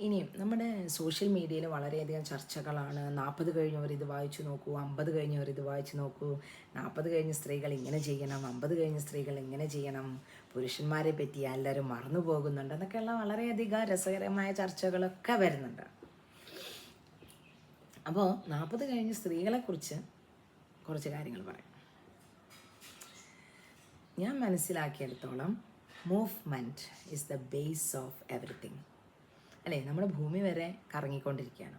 ഇനിയും നമ്മുടെ സോഷ്യൽ മീഡിയയിൽ വളരെയധികം ചർച്ചകളാണ്. നാൽപ്പത് കഴിഞ്ഞവർ ഇത് വായിച്ചു നോക്കൂ അമ്പത് കഴിഞ്ഞവർ ഇത് വായിച്ചു നോക്കൂ നാൽപ്പത് കഴിഞ്ഞ സ്ത്രീകൾ ഇങ്ങനെ ചെയ്യണം അമ്പത് കഴിഞ്ഞ സ്ത്രീകൾ ഇങ്ങനെ ചെയ്യണം പുരുഷന്മാരെ പറ്റി എല്ലാവരും മറന്നു പോകുന്നുണ്ട് എന്നൊക്കെയുള്ള വളരെയധികം രസകരമായ ചർച്ചകളൊക്കെ വരുന്നുണ്ട്. അപ്പോൾ നാൽപ്പത് കഴിഞ്ഞ സ്ത്രീകളെക്കുറിച്ച് കുറച്ച് കാര്യങ്ങൾ പറയാം. ഞാൻ മനസ്സിലാക്കിയെടുത്തോളം movement is the base of everything അല്ലേ? നമ്മുടെ ഭൂമി വരെ കറങ്ങിക്കൊണ്ടിരിക്കുകയാണ്.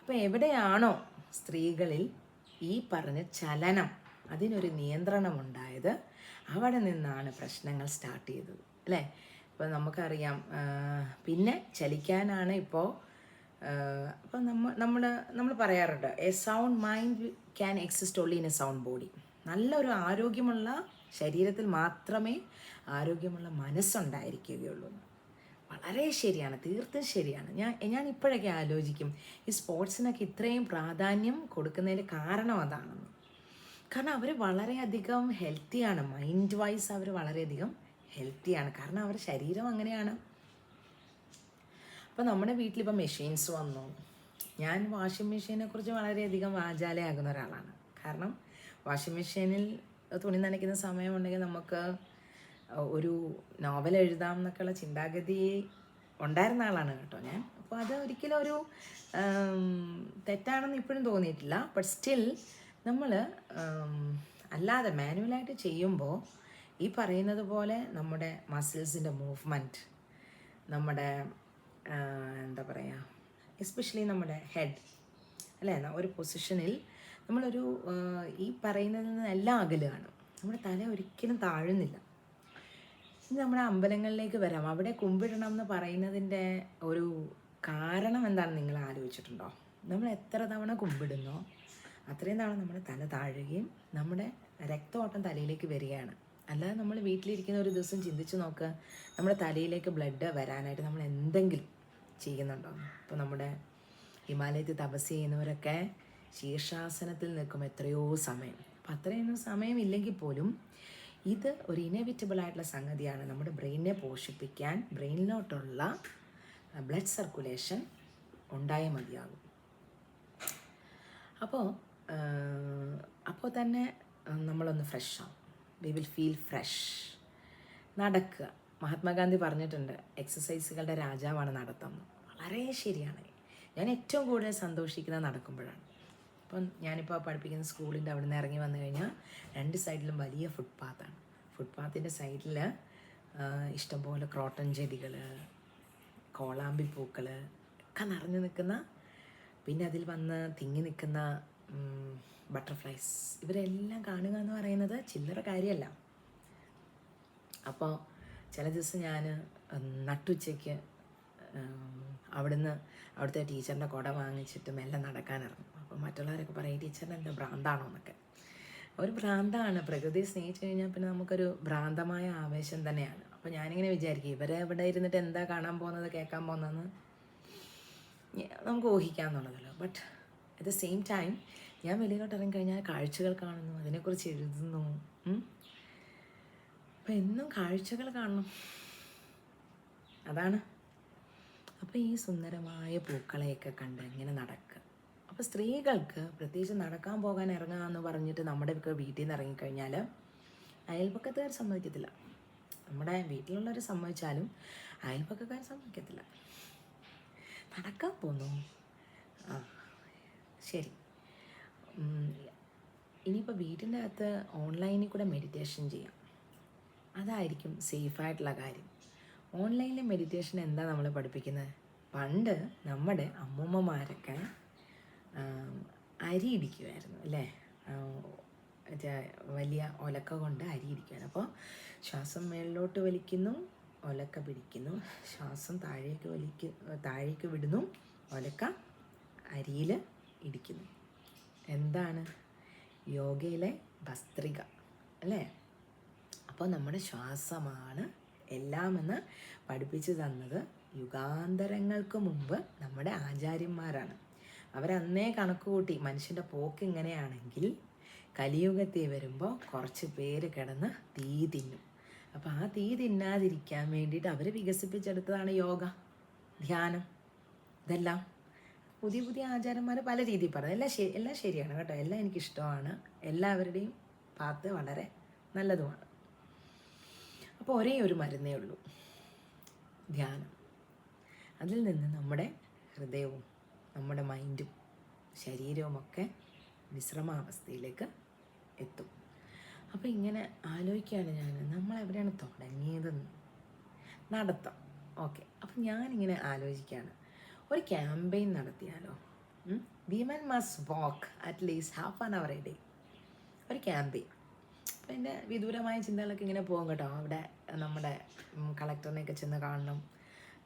അപ്പോൾ എവിടെയാണോ സ്ത്രീകളിൽ ഈ പറഞ്ഞ ചലനം അതിനൊരു നിയന്ത്രണം ഉണ്ടായത് അവിടെ നിന്നാണ് പ്രശ്നങ്ങൾ സ്റ്റാർട്ട് ചെയ്തത്. അല്ലേ? ഇപ്പോൾ നമുക്കറിയാം പിന്നെ ചലിക്കാനാണ് ഇപ്പോൾ അപ്പോൾ നമ്മൾ നമ്മൾ നമ്മൾ പറയാറുണ്ട് a sound mind can exist only in a sound body നല്ലൊരു ആരോഗ്യമുള്ള ശരീരത്തിൽ മാത്രമേ ആരോഗ്യമുള്ള മനസ്സുണ്ടായിരിക്കുകയുള്ളൂ. വളരെ ശരിയാണ് തീർത്തും ശരിയാണ്. ഞാൻ ഞാൻ ഇപ്പോഴൊക്കെ ആലോചിക്കും ഈ സ്പോർട്സിനൊക്കെ ഇത്രയും പ്രാധാന്യം കൊടുക്കുന്നതിന്റെ കാരണം അതാണെന്ന്. കാരണം അവർ വളരെയധികം ഹെൽത്തിയാണ് മൈൻഡ് വൈസ് അവർ വളരെയധികം ഹെൽത്തിയാണ്. കാരണം അവരുടെ ശരീരം അങ്ങനെയാണ്. അപ്പോൾ നമ്മുടെ വീട്ടിലിപ്പോൾ മെഷീൻസ് വന്നു. ഞാൻ വാഷിംഗ് മെഷീനെ കുറിച്ച് വളരെയധികം വാചാലയാകുന്ന ഒരാളാണ്. കാരണം വാഷിംഗ് മെഷീനിൽ തുണി നനയ്ക്കുന്ന സമയമുണ്ടെങ്കിൽ നമുക്ക് ഒരു നോവൽ എഴുതാം എന്നൊക്കെയുള്ള ചിന്താഗതി ഉണ്ടായിരുന്ന ആളാണ് കേട്ടോ ഞാൻ. അപ്പോൾ അത് ഒരിക്കലും ഒരു തെറ്റാണെന്ന് ഇപ്പോഴും തോന്നിയിട്ടില്ല. ബട്ട് സ്റ്റിൽ നമ്മൾ അല്ലാതെ മാനുവലായിട്ട് ചെയ്യുമ്പോൾ ഈ പറയുന്നത് പോലെ നമ്മുടെ മസിൽസിന്റെ മൂവ്മെന്റ് നമ്മുടെ എന്താ പറയുക എസ്പെഷ്യലി നമ്മുടെ ഹെഡ് അല്ലേ? ഒരു പൊസിഷനിൽ നമ്മളൊരു ഈ പറയുന്നതിൽ നിന്ന് എല്ലാം അകലുകയാണ് നമ്മുടെ തല ഒരിക്കലും താഴുന്നില്ല. ഇനി നമ്മുടെ അമ്പലങ്ങളിലേക്ക് വരാം. അവിടെ കുമ്പിടണം എന്ന് പറയുന്നതിന്റെ ഒരു കാരണം എന്താണെന്ന് നിങ്ങൾ ആലോചിച്ചിട്ടുണ്ടോ? നമ്മൾ എത്ര തവണ കുമ്പിടുന്നോ? അത്രയും തവണ നമ്മുടെ തല താഴുകയും നമ്മുടെ രക്തോട്ടം തലയിലേക്ക് വരികയാണ്. അല്ലാതെ നമ്മൾ വീട്ടിലിരിക്കുന്ന ഒരു ദിവസം ചിന്തിച്ച് നോക്കുക നമ്മുടെ തലയിലേക്ക് ബ്ലഡ് വരാനായിട്ട് നമ്മൾ എന്തെങ്കിലും ചെയ്യുന്നുണ്ടോ? ഇപ്പോൾ നമ്മുടെ ഹിമാലയത്തിൽ തപസ് ചെയ്യുന്നവരൊക്കെ ശീർഷാസനത്തിൽ നിൽക്കും എത്രയോ സമയം. അപ്പം അത്രയൊന്നും സമയമില്ലെങ്കിൽ പോലും ഇത് ഒരു ഇനവിറ്റബിൾ ആയിട്ടുള്ള സംഗതിയാണ്. നമ്മുടെ ബ്രെയിനിനെ പോഷിപ്പിക്കാൻ ബ്രെയിനിലോട്ടുള്ള ബ്ലഡ് സർക്കുലേഷൻ ഉണ്ടായേ മതിയാകും. അപ്പോൾ അപ്പോൾ തന്നെ നമ്മളൊന്ന് ഫ്രഷ് ആവും. വി വിൽ ഫീൽ ഫ്രഷ് നടക്കുക. മഹാത്മാഗാന്ധി പറഞ്ഞിട്ടുണ്ട് എക്സസൈസുകളുടെ രാജാവാണ് നടത്തം. വളരെ ശരിയാണ്. ഞാൻ ഏറ്റവും കൂടുതൽ സന്തോഷിക്കുന്നത് നടക്കുമ്പോഴാണ്. അപ്പം ഞാനിപ്പോൾ പഠിപ്പിക്കുന്ന സ്കൂളിന്റെ അവിടെ നിന്ന് ഇറങ്ങി വന്നു കഴിഞ്ഞാൽ രണ്ട് സൈഡിലും വലിയ ഫുട്പാത്താണ് ഫുട്പാത്തിന്റെ സൈഡിൽ ഇഷ്ടംപോലെ ക്രോട്ടൺ ചെടികൾ കോളാമ്പി പൂക്കൾ ഒക്കെ നിറഞ്ഞു നിൽക്കുന്ന പിന്നെ അതിൽ വന്ന് തിങ്ങി നിൽക്കുന്ന ബട്ടർഫ്ലൈസ് ഇവരെല്ലാം കാണുക എന്ന് പറയുന്നത് ചില്ലറ കാര്യമല്ല. അപ്പോൾ ചില ദിവസം ഞാൻ നട്ടുച്ചയ്ക്ക് അവിടുന്ന് അവിടുത്തെ ടീച്ചറിന്റെ കുട വാങ്ങിച്ചിട്ട് മെല്ലെ നടക്കാനിറങ്ങും അപ്പോൾ മറ്റുള്ളവരൊക്കെ പറയും "ഈ ടീച്ചറിന് എന്താ ഭ്രാന്താണോ എന്നൊക്കെ. ഒരു ഭ്രാന്താണ്. പ്രകൃതിയെ സ്നേഹിച്ചു കഴിഞ്ഞാൽ പിന്നെ നമുക്കൊരു ഭ്രാന്തമായ ആവേശം തന്നെയാണ്. അപ്പോൾ ഞാനിങ്ങനെ വിചാരിക്കും ഇവരെ ഇവിടെ ഇരുന്നിട്ട് എന്താ കാണാൻ പോകുന്നത് കേൾക്കാൻ പോകുന്നതെന്ന്? നമുക്ക് ഊഹിക്കാം എന്നുള്ളതല്ലോ. But at the same time ഞാൻ വെളിയിലോട്ട് ഇറങ്ങിക്കഴിഞ്ഞാൽ കാഴ്ചകൾ കാണുന്നു അതിനെക്കുറിച്ച് എഴുതുന്നു. അപ്പം എന്നും കാഴ്ചകൾ കാണണം. അതാണ്. അപ്പോൾ ഈ സുന്ദരമായ പൂക്കളെയൊക്കെ കണ്ട് ഇങ്ങനെ നടക്കുക അപ്പോൾ സ്ത്രീകൾക്ക് പ്രത്യേകിച്ച് നടക്കാൻ പോകാൻ ഇറങ്ങുക എന്ന് പറഞ്ഞിട്ട് നമ്മുടെ ഒക്കെ വീട്ടിൽ നിന്ന് ഇറങ്ങിക്കഴിഞ്ഞാൽ അയൽപക്കത്തുകാർ സമ്മതിക്കത്തില്ല. നമ്മുടെ വീട്ടിലുള്ളവർ സമ്മതിച്ചാലും അയൽപക്കക്കാർ സമ്മതിക്കത്തില്ല. നടക്കാൻ പോന്നു. ആ ശരി. ഇനിയിപ്പോൾ വീട്ടിന്റെ അകത്ത് ഓൺലൈനിൽ കൂടെ മെഡിറ്റേഷൻ ചെയ്യാം. അതായിരിക്കും സേഫായിട്ടുള്ള കാര്യം. ഓൺലൈനിലെ മെഡിറ്റേഷൻ എന്താ നമ്മളെ പഠിപ്പിക്കുന്നത് പണ്ട് നമ്മുടെ അമ്മൂമ്മമാരൊക്കെ അരി ഇടിക്കുമായിരുന്നു അല്ലേ? വലിയ ഒലക്ക കൊണ്ട് അരി ഇരിക്കുകയാണ് അപ്പോൾ ശ്വാസം മേളിലോട്ട് വലിക്കുന്നു ഒലക്ക പിടിക്കുന്നു ശ്വാസം താഴേക്ക് വലിക്കു താഴേക്ക് വിടുന്നു ഒലക്ക അരിയിൽ ഇടിക്കുന്നു. എന്താണ് യോഗയിലെ ഭസ്ത്രിക അല്ലേ? അപ്പോൾ നമ്മുടെ ശ്വാസമാണ് എല്ലാമെന്ന് പഠിപ്പിച്ചു തന്നത് യുഗാന്തരങ്ങൾക്ക് മുമ്പ് നമ്മുടെ ആചാര്യന്മാരാണ്. അവരന്നേ കണക്ക് കൂട്ടി. മനുഷ്യന്റെ പോക്ക് ഇങ്ങനെയാണെങ്കിൽ കലിയുഗത്തിൽ വരുമ്പോൾ കുറച്ച് പേര് കിടന്ന് തീ തിന്നും. അപ്പോൾ ആ തീ തിന്നാതിരിക്കാൻ വേണ്ടിയിട്ട് അവർ വികസിപ്പിച്ചെടുത്തതാണ് യോഗ ധ്യാനം ഇതെല്ലാം. പുതിയ പുതിയ ആചാരന്മാർ പല രീതിയിൽ പറഞ്ഞു. എല്ലാം ശരി എല്ലാം ശരിയാണ് കേട്ടോ. എല്ലാം എനിക്കിഷ്ടമാണ്. എല്ലാവരുടെയും പാത്ത് വളരെ നല്ലതുമാണ്. അപ്പോൾ ഒരേ ഒരു മരുന്നേ ഉള്ളൂ. ധ്യാനം. അതിൽ നിന്ന് നമ്മുടെ ഹൃദയവും നമ്മുടെ മൈൻഡും ശരീരവുമൊക്കെ വിശ്രമാവസ്ഥയിലേക്ക് എത്തും. അപ്പോൾ ഇങ്ങനെ ആലോചിക്കുകയാണ് ഞാൻ നമ്മൾ എവിടെയാണ് തുടങ്ങിയതെന്ന്? നടത്താം. ഓക്കെ. അപ്പം ഞാനിങ്ങനെ ആലോചിക്കുകയാണ് ഒരു campaign നടത്തിയാലോ? Women must walk at least half an hour a day. ഒരു ക്യാമ്പയിൻ. അപ്പം എന്റെ വിദൂരമായ ചിന്തകളൊക്കെ ഇങ്ങനെ പോകും കേട്ടോ. അവിടെ നമ്മുടെ കളക്ടറിനെയൊക്കെ ചെന്ന് കാണണം.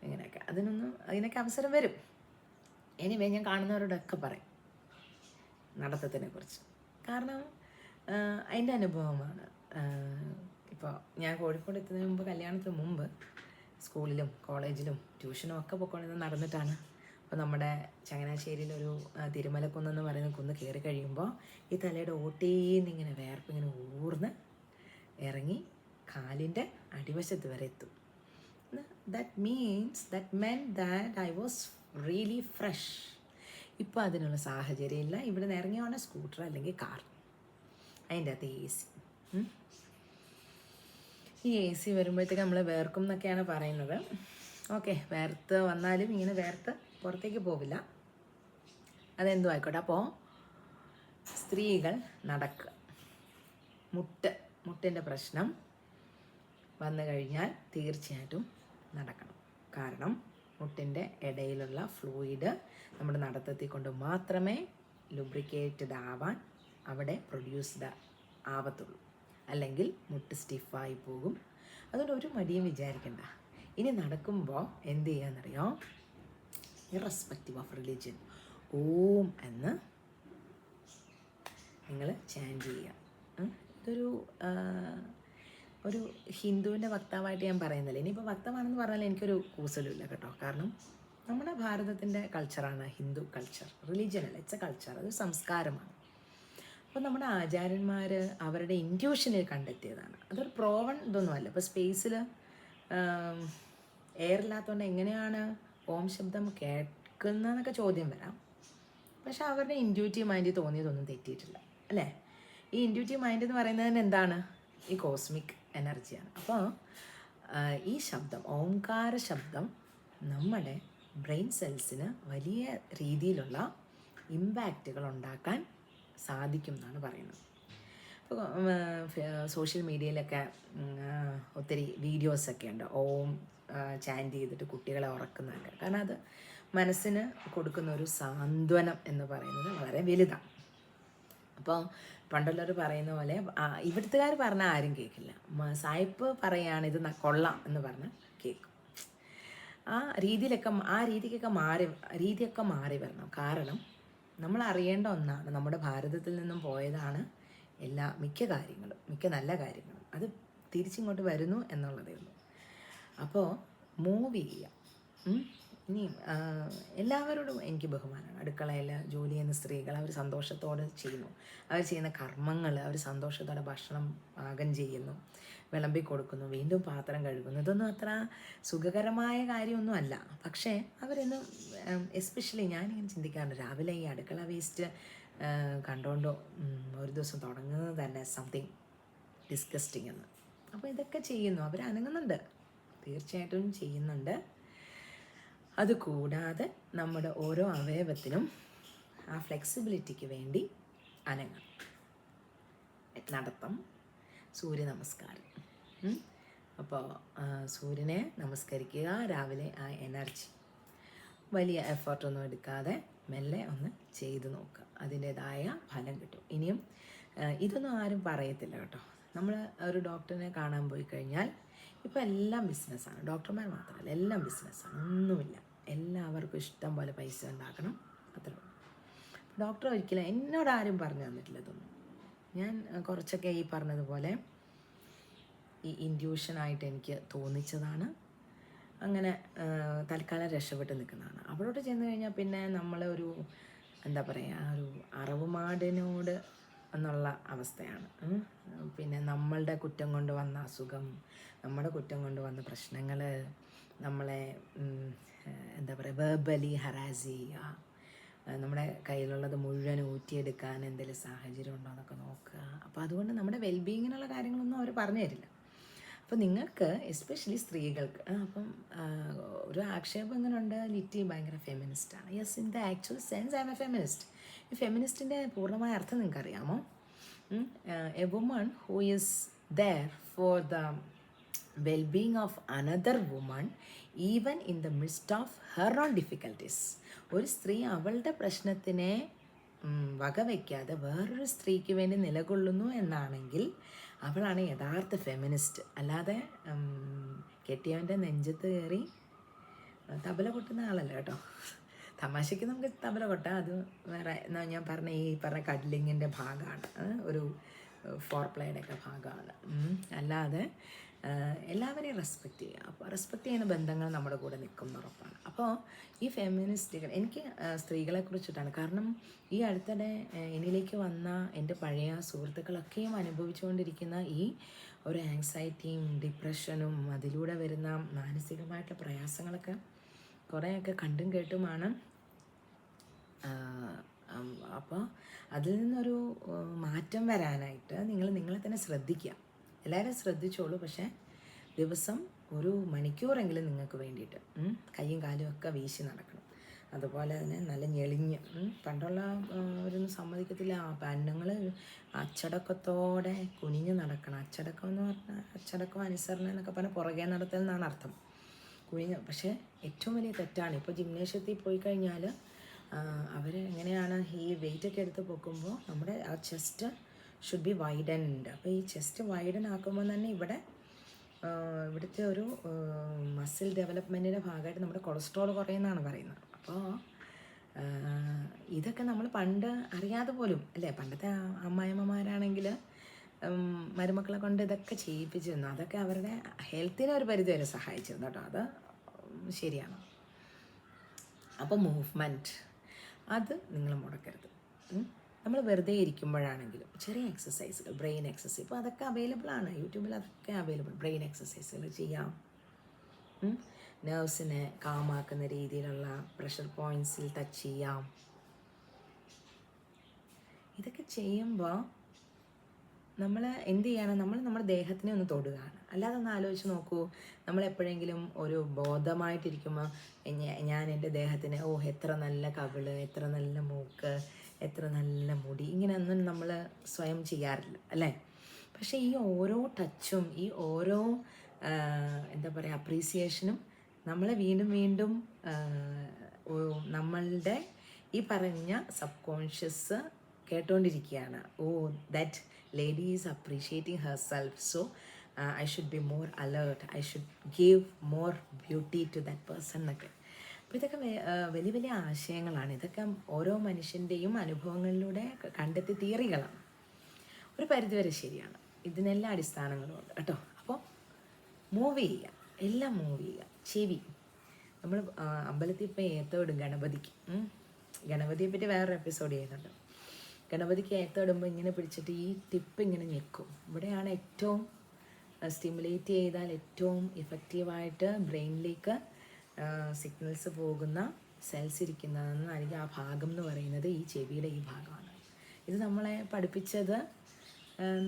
ഇങ്ങനെയൊക്കെ. അതിനൊന്നും അതിനൊക്കെ അവസരം വരും. എനിവേ ഞാൻ കാണുന്നവരോടൊക്കെ പറയും. നടത്തത്തിനെ കുറിച്ച് കാരണം അതിന്റെ അനുഭവമാണ്. ഇപ്പോൾ ഞാൻ കോഴിക്കോട് എത്തുന്നതിന് മുമ്പ് കല്യാണത്തിന് മുമ്പ് സ്കൂളിലും കോളേജിലും ട്യൂഷനും ഒക്കെ പൊക്കോണ്ടിരുന്ന് നടന്നിട്ടാണ് അപ്പോൾ നമ്മുടെ ചങ്ങനാശ്ശേരിയിലൊരു തിരുമലക്കുന്ന് തിരുമലക്കുന്നെന്ന് പറയുന്ന കുന്ന് കയറി കഴിയുമ്പോൾ ഈ തലയുടെ ഓട്ടീന്ന് ഇങ്ങനെ വേർപ്പ് ഇങ്ങനെ ഊർന്ന് ഇറങ്ങി കാലിന്റെ അടിവശത്ത് വരെ എത്തും. That means that men that I was really fresh ഇപ്പോൾ അതിനുള്ള സാഹചര്യം ഇല്ല. ഇവിടെ നിന്ന് ഇറങ്ങിയാണ് സ്കൂട്ടർ അല്ലെങ്കിൽ കാർ അതിന്റെ അകത്ത് എ സി ഈ എ സി വരുമ്പോഴത്തേക്ക് നമ്മൾ വേർക്കും എന്നൊക്കെയാണ് പറയുന്നത്. ഓക്കെ വേർത്ത് വന്നാലും ഇങ്ങനെ വേർത്ത് പുറത്തേക്ക് പോവില്ല. അതെന്തോ ആയിക്കോട്ടെ. അപ്പോൾ സ്ത്രീകൾ നടക്കുക. മുട്ട് മുട്ടിന്റെ പ്രശ്നം വന്നു കഴിഞ്ഞാൽ തീർച്ചയായിട്ടും നടക്കണം. കാരണം മുട്ടിന്റെ ഇടയിലുള്ള ഫ്ലൂയിഡ് നമ്മൾ നടത്തത്തിൽ കൊണ്ട് മാത്രമേ ലുബ്രിക്കേറ്റഡ് ആവാൻ അവിടെ പ്രൊഡ്യൂസ്ഡ് ആവത്തുള്ളൂ. അല്ലെങ്കിൽ മുട്ട് സ്റ്റിഫായി പോകും. അതുകൊണ്ട് ഒരു മടിയും വിചാരിക്കണ്ട. ഇനി നടക്കുമ്പോൾ എന്ത് ചെയ്യാന്നറിയോ? ഇറസ്പെക്റ്റീവ് ഓഫ് റിലീജിയൻ ഓം എന്ന് നിങ്ങൾ ചാൻ ചെയ്യുക. ഇതൊരു ഒരു ഹിന്ദുവിന്റെ വക്താവായിട്ട് ഞാൻ പറയുന്നില്ല. ഇനിയിപ്പോൾ ഭക്തമാണെന്ന് പറഞ്ഞാൽ എനിക്കൊരു കൂസലുമില്ല കേട്ടോ. കാരണം നമ്മുടെ ഭാരതത്തിന്റെ കൾച്ചറാണ് ഹിന്ദു കൾച്ചർ റിലീജിയൻ അല്ല. ഇറ്റ്സ് എ കൾച്ചർ അതൊരു സംസ്കാരമാണ്. അപ്പോൾ നമ്മുടെ ആചാര്യന്മാർ അവരുടെ ഇന്റ്യൂഷനിൽ കണ്ടെത്തിയതാണ്. അതൊരു പ്രോവൺ ഇതൊന്നുമല്ല ഇപ്പോൾ സ്പേസിൽ എയറില്ലാത്തതുകൊണ്ട് എങ്ങനെയാണ് ഓം ശബ്ദം കേൾക്കുന്നതെന്നൊക്കെ ചോദ്യം വരാം. പക്ഷെ അവരുടെ ഇന്റ്യൂറ്റീവ് മൈൻഡിൽ തോന്നിയതൊന്നും തെറ്റിയിട്ടില്ല. അല്ലേ? ഈ ഇന്റ്യൂറ്റീവ് മൈൻഡ് എന്ന് പറയുന്നതിന് എന്താണ്? ഈ കോസ്മിക് എനർജിയാണ്. അപ്പോൾ ഈ ശബ്ദം ഓംകാര ശബ്ദം നമ്മുടെ ബ്രെയിൻ സെൽസിന് വലിയ രീതിയിലുള്ള ഇമ്പാക്റ്റുകൾ ഉണ്ടാക്കാൻ സാധിക്കും എന്നാണ് പറയുന്നത്. സോഷ്യൽ മീഡിയയിലൊക്കെ ഒത്തിരി വീഡിയോസൊക്കെ ഉണ്ട്. ഓം ചാന്റ് ചെയ്തിട്ട് കുട്ടികളെ ഉറക്കുന്നതൊക്കെ. കാരണം അത് മനസ്സിന് കൊടുക്കുന്ന ഒരു സാന്ത്വനം എന്ന് പറയുന്നത് വളരെ വലുതാണ്. അപ്പോൾ പണ്ടുള്ളവർ പറയുന്ന പോലെ ഇവിടുത്തുകാർ പറഞ്ഞാൽ ആരും കേൾക്കില്ല സായിപ്പ് പറയുകയാണ് ഇത് കൊള്ളാം എന്ന് പറഞ്ഞാൽ കേൾക്കും ആ രീതിയിലൊക്കെ ആ രീതിക്കൊക്കെ മാറി രീതിയൊക്കെ മാറി വരണം. കാരണം നമ്മൾ അറിയേണ്ട ഒന്നാണ് നമ്മുടെ ഭാരതത്തിൽ നിന്നും പോയതാണ് എല്ലാ മിക്ക കാര്യങ്ങളും മിക്ക നല്ല കാര്യങ്ങളും. അത് തിരിച്ചിങ്ങോട്ട് വരുന്നു എന്നുള്ളതേ ഉള്ളൂ. അപ്പോൾ മൂവ് ചെയ്യുക. ഇനി എല്ലാവരോടും എനിക്ക് ബഹുമാനമാണ് അടുക്കളയിൽ ജോലി ചെയ്യുന്ന സ്ത്രീകൾ അവർ സന്തോഷത്തോടെ ചെയ്യുന്നു. അവർ ചെയ്യുന്ന കർമ്മങ്ങൾ അവർ സന്തോഷത്തോടെ ഭക്ഷണം പാകം ചെയ്യുന്നു വിളമ്പി കൊടുക്കുന്നു വീണ്ടും പാത്രം കഴുകുന്നു. ഇതൊന്നും അത്ര സുഖകരമായ കാര്യമൊന്നും അല്ല. പക്ഷേ അവരിന്ന് എസ്പെഷ്യലി ഞാനിങ്ങനെ ചിന്തിക്കാറുണ്ട്. രാവിലെ ഈ അടുക്കള വേസ്റ്റ് കണ്ടുകൊണ്ടോ ഒരു ദിവസം തുടങ്ങുന്നത് തന്നെ സംതിങ് ഡിസ്കസ്റ്റിംഗ് എന്ന് അപ്പോൾ ഇതൊക്കെ ചെയ്യുന്നു. അവർ അനങ്ങുന്നുണ്ട് തീർച്ചയായിട്ടും ചെയ്യുന്നുണ്ട്. അതുകൂടാതെ നമ്മുടെ ഓരോ അവയവത്തിനും ആ ഫ്ലെക്സിബിലിറ്റിക്ക് വേണ്ടി അനങ്ങണം. നടത്തം സൂര്യ നമസ്കാരം. അപ്പോൾ സൂര്യനെ നമസ്കരിക്കുക രാവിലെ ആ എനർജി വലിയ എഫേർട്ടൊന്നും എടുക്കാതെ മെല്ലെ ഒന്ന് ചെയ്തു നോക്കുക. അതിന്റെതായ ഫലം കിട്ടും. ഇനിയും ഇതൊന്നും ആരും പറയത്തില്ല കേട്ടോ. നമ്മൾ ഒരു ഡോക്ടറിനെ കാണാൻ പോയി കഴിഞ്ഞാൽ ഇപ്പോൾ എല്ലാം ബിസിനസ്സാണ് ഡോക്ടർമാർ മാത്രമല്ല എല്ലാം ബിസിനസ്സാണ് ഒന്നുമില്ല. എല്ലാവർക്കും ഇഷ്ടം പോലെ പൈസ ഉണ്ടാക്കണം. അത്രേ ഡോക്ടർ ഒരിക്കലും എന്നോട് ആരും പറഞ്ഞു തന്നിട്ടില്ല ഇതൊന്നും. ഞാൻ കുറച്ചൊക്കെ ഈ പറഞ്ഞതുപോലെ ഈ ഇൻഡ്യൂഷനായിട്ട് എനിക്ക് തോന്നിച്ചതാണ്. അങ്ങനെ തൽക്കാലം രക്ഷപ്പെട്ട് നിൽക്കുന്നതാണ്. അവിടോട്ട് ചെന്ന് കഴിഞ്ഞാൽ പിന്നെ നമ്മൾ ഒരു എന്താ പറയുക ഒരു അറവുമാടിനോട് എന്നുള്ള അവസ്ഥയാണ്. പിന്നെ നമ്മളുടെ കുറ്റം കൊണ്ട് വന്ന അസുഖം നമ്മുടെ കുറ്റം കൊണ്ട് വന്ന പ്രശ്നങ്ങൾ നമ്മളെ ഉം, പറയുക വേർബലി ഹറാസ് ചെയ്യുക. നമ്മുടെ കയ്യിലുള്ളത് മുഴുവൻ ഊറ്റിയെടുക്കാൻ എന്തെങ്കിലും സാഹചര്യം ഉണ്ടോ എന്നൊക്കെ നോക്കുക. അപ്പോൾ അതുകൊണ്ട് നമ്മുടെ വെൽബീങ്ങിനുള്ള കാര്യങ്ങളൊന്നും അവർ പറഞ്ഞു തരില്ല. അപ്പോൾ നിങ്ങൾക്ക് എസ്പെഷ്യലി സ്ത്രീകൾക്ക് അപ്പം ഒരു ആക്ഷേപം ഇങ്ങനെ ഉണ്ട് ലിറ്റി ഭയങ്കര ഫെമിനിസ്റ്റാണ് yes in the actual sense I am a feminist ഈ ഫെമിനിസ്റ്റിന്റെ പൂർണമായ അർത്ഥം നിങ്ങൾക്ക് അറിയാമോ a woman who is there for the wellbeing of another woman even in the midst of her own difficulties ഒരു സ്ത്രീ അവളുടെ പ്രശ്നത്തിനെ വകവയ്ക്കാതെ വേറൊരു സ്ത്രീക്ക് വേണ്ടി നിലകൊള്ളുന്നു എന്നാണെങ്കിൽ അവളാണ് യഥാർത്ഥ ഫെമിനിസ്റ്റ് അല്ലാതെ കെട്ടിയവന്റെ നെഞ്ചത്ത് കയറി തബല കൊട്ടുന്ന ആളല്ല കേട്ടോ. തമാശയ്ക്ക് നമുക്ക് തബല കൊട്ടാം. അത് വേറെ എന്നാ ഞാൻ പറഞ്ഞ ഈ പറഞ്ഞ കഡ്ലിങ്ങിന്റെ ഭാഗമാണ്. ഒരു ഫോർ പ്ലേയുടെ ഒക്കെ ഭാഗമാണ്. അല്ലാതെ എല്ലാവരെയും റെസ്പെക്റ്റ് ചെയ്യുക. അപ്പോൾ റെസ്പെക്റ്റ് ചെയ്യുന്ന ബന്ധങ്ങൾ നമ്മുടെ കൂടെ നിൽക്കും ഉറപ്പാണ്. അപ്പോൾ ഈ ഫെമിനിസ്റ്റുകൾ എനിക്ക് സ്ത്രീകളെ കുറിച്ചിട്ടാണ്. കാരണം ഈ അടുത്തിടെ എന്നിലേക്ക് വന്ന എന്റെ പഴയ സുഹൃത്തുക്കളൊക്കെയും അനുഭവിച്ചുകൊണ്ടിരിക്കുന്ന ഈ ഒരു ആങ്സൈറ്റിയും ഡിപ്രഷനും അതിലൂടെ വരുന്ന മാനസികമായിട്ടുള്ള പ്രയാസങ്ങളൊക്കെ കുറേയൊക്കെ കണ്ടും കേട്ടുമാണ്. അപ്പോൾ അതിൽ നിന്നൊരു മാറ്റം വരാനായിട്ട് നിങ്ങൾ നിങ്ങളെ തന്നെ ശ്രദ്ധിക്കുക. എല്ലാവരും ശ്രദ്ധിച്ചോളൂ. പക്ഷേ ദിവസം ഒരു മണിക്കൂറെങ്കിലും നിങ്ങൾക്ക് വേണ്ടിയിട്ട് കൈയും കാലും ഒക്കെ വീശി നടക്കണം. അതുപോലെ തന്നെ നല്ല ഞെളിഞ്ഞ് പണ്ടുള്ള അവരൊന്നും സമ്മതിക്കത്തില്ല. പെണ്ണുങ്ങൾ അച്ചടക്കത്തോടെ കുനിഞ്ഞ് നടക്കണം. അച്ചടക്കം എന്ന് പറഞ്ഞാൽ അച്ചടക്കം അനുസരണം എന്നൊക്കെ പറഞ്ഞാൽ പുറകെ നടത്തൽ എന്നാണ് അർത്ഥം. കുനിഞ്ഞ് പക്ഷേ ഏറ്റവും വലിയ തെറ്റാണ്. ഇപ്പോൾ ജിംനേഷ്യത്തിൽ പോയി കഴിഞ്ഞാൽ അവർ എങ്ങനെയാണ് ഈ വെയിറ്റൊക്കെ എടുത്ത് പൊക്കുമ്പോൾ നമ്മുടെ ആ ചെസ്റ്റ് ഷുഡ് ബി വൈഡൻഡ് അപ്പോൾ ഈ ചെസ്റ്റ് വൈഡൻ ആക്കുമ്പോൾ തന്നെ ഇവിടെ ഇവിടുത്തെ ഒരു മസിൽ ഡെവലപ്മെന്റിന്റെ ഭാഗമായിട്ട് നമ്മുടെ കൊളസ്ട്രോൾ കുറയുന്നതാണ് പറയുന്നത്. അപ്പോൾ ഇതൊക്കെ നമ്മൾ പണ്ട് അറിയാതെ പോലും അല്ലേ? പണ്ടത്തെ അമ്മായിമ്മമാരാണെങ്കിൽ മരുമക്കളെ കൊണ്ട് ഇതൊക്കെ ചെയ്യിപ്പിച്ചിരുന്നു. അതൊക്കെ അവരുടെ ഹെൽത്തിനെ ഒരു പരിധി വരെ സഹായിച്ചിരുന്നു കേട്ടോ. അത് ശരിയാണ്. അപ്പോൾ മൂവ്മെന്റ് അത് നിങ്ങൾ മുടക്കരുത്. വെറുതെ ഇരിക്കുമ്പോഴാണെങ്കിലും ചെറിയ എക്സസൈസുകൾ ബ്രെയിൻ എക്സസൈസ് ഇപ്പോൾ അതൊക്കെ അവൈലബിൾ ആണ്. യൂട്യൂബിൽ അതൊക്കെ അവൈലബിൾ ബ്രെയിൻ എക്സസൈസുകൾ ചെയ്യാം. നേഴ്സിനെ കാമാക്കുന്ന രീതിയിലുള്ള പ്രഷർ പോയിന്റ്സിൽ ടച്ച് ചെയ്യാം. ഇതൊക്കെ ചെയ്യുമ്പോൾ നമ്മൾ എന്ത് ചെയ്യണം? നമ്മൾ നമ്മുടെ ദേഹത്തിനെ ഒന്ന് തൊടുകയാണ്. അല്ലാതെ ഒന്ന് ആലോചിച്ച് നോക്കൂ. നമ്മൾ എപ്പോഴെങ്കിലും ഒരു ബോധമായിട്ടിരിക്കുമ്പോൾ ഞാൻ എന്റെ ദേഹത്തിന് ഓ എത്ര നല്ല കവിൾ എത്ര നല്ല മൂക്ക് എത്ര നല്ല മുടി ഇങ്ങനെയൊന്നും നമ്മൾ സ്വയം ചെയ്യാറില്ല അല്ലേ? പക്ഷേ ഈ ഓരോ ടച്ചും ഈ ഓരോ എന്താ പറയുക അപ്രീസിയേഷനും നമ്മളെ വീണ്ടും വീണ്ടും നമ്മളുടെ ഈ പറഞ്ഞ സബ് കോൺഷ്യസ് കേട്ടോണ്ടിരിക്കുകയാണ് ഓ that lady is appreciating herself so I should be more alert I should give more beauty to that person എന്നൊക്കെ. അപ്പോൾ ഇതൊക്കെ ആ, വലിയ വലിയ ആശയങ്ങളാണ്. ഇതൊക്കെ ഓരോ മനുഷ്യന്റെയും അനുഭവങ്ങളിലൂടെ കണ്ടെത്തി തിയറികളാണ്. ഒരു പരിധിവരെ ശരിയാണ്. ഇതിനെല്ലാം അടിസ്ഥാനങ്ങളും ഉണ്ട് കേട്ടോ. അപ്പോൾ മൂവ് ചെയ്യുക. എല്ലാം മൂവ് ചെയ്യുക. ചെവി. നമ്മൾ അമ്പലത്തിൽ ഇപ്പോൾ ഏത്തോടും ഗണപതിക്ക്. ഗണപതിയെ പറ്റി വേറൊരു എപ്പിസോഡ് ചെയ്യുന്നുണ്ട്. ഗണപതിക്ക് ഏത്തോടുമ്പോൾ ഇങ്ങനെ പിടിച്ചിട്ട് ഈ ടിപ്പ് ഇങ്ങനെ ഞെക്കും. ഇവിടെയാണ് ഏറ്റവും സ്റ്റിമുലേറ്റ് ചെയ്താൽ ഏറ്റവും ഇഫക്റ്റീവായിട്ട് ബ്രെയിനിലേക്ക് സിഗ്നൽസ് പോകുന്ന സെൽസ് ഇരിക്കുന്നതെന്ന് അല്ലെങ്കിൽ ആ ഭാഗം എന്ന് പറയുന്നത്. ഈ ചെവിയുടെ ഈ ഭാഗമാണ്. ഇത് നമ്മളെ പഠിപ്പിച്ചത്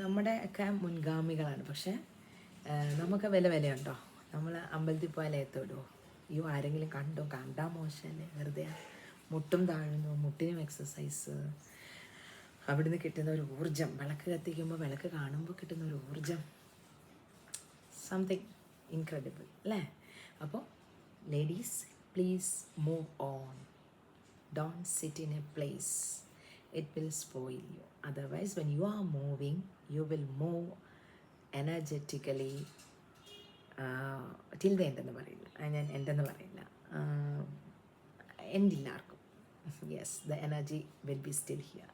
നമ്മുടെ ഒക്കെ മുൻഗാമികളാണ്. പക്ഷേ നമുക്ക് വില വിലയുണ്ടോ? നമ്മൾ അമ്പലത്തിൽ പോയാൽ ഏത്തോടുമോ അയ്യോ ആരെങ്കിലും കണ്ടോ? കണ്ടാൽ മോശമല്ലേ? വെറുതെ മുട്ടും താഴുന്നു മുട്ടിനും എക്സസൈസ് അവിടുന്ന് കിട്ടുന്ന ഒരു ഊർജം വിളക്ക് കത്തിക്കുമ്പോൾ വിളക്ക് കാണുമ്പോൾ കിട്ടുന്ന ഒരു ഊർജം സംതിങ് ഇൻക്രെഡിബിൾ അല്ലേ? അപ്പോൾ ladies please move on don't sit in a place it will spoil you otherwise when you are moving you will move energetically till the എൻഡെന്ന് പറയില്ല. ഞാൻ എൻഡെന്ന് പറയില്ല. എൻഡില്ല ആർക്കും yes the energy will be still here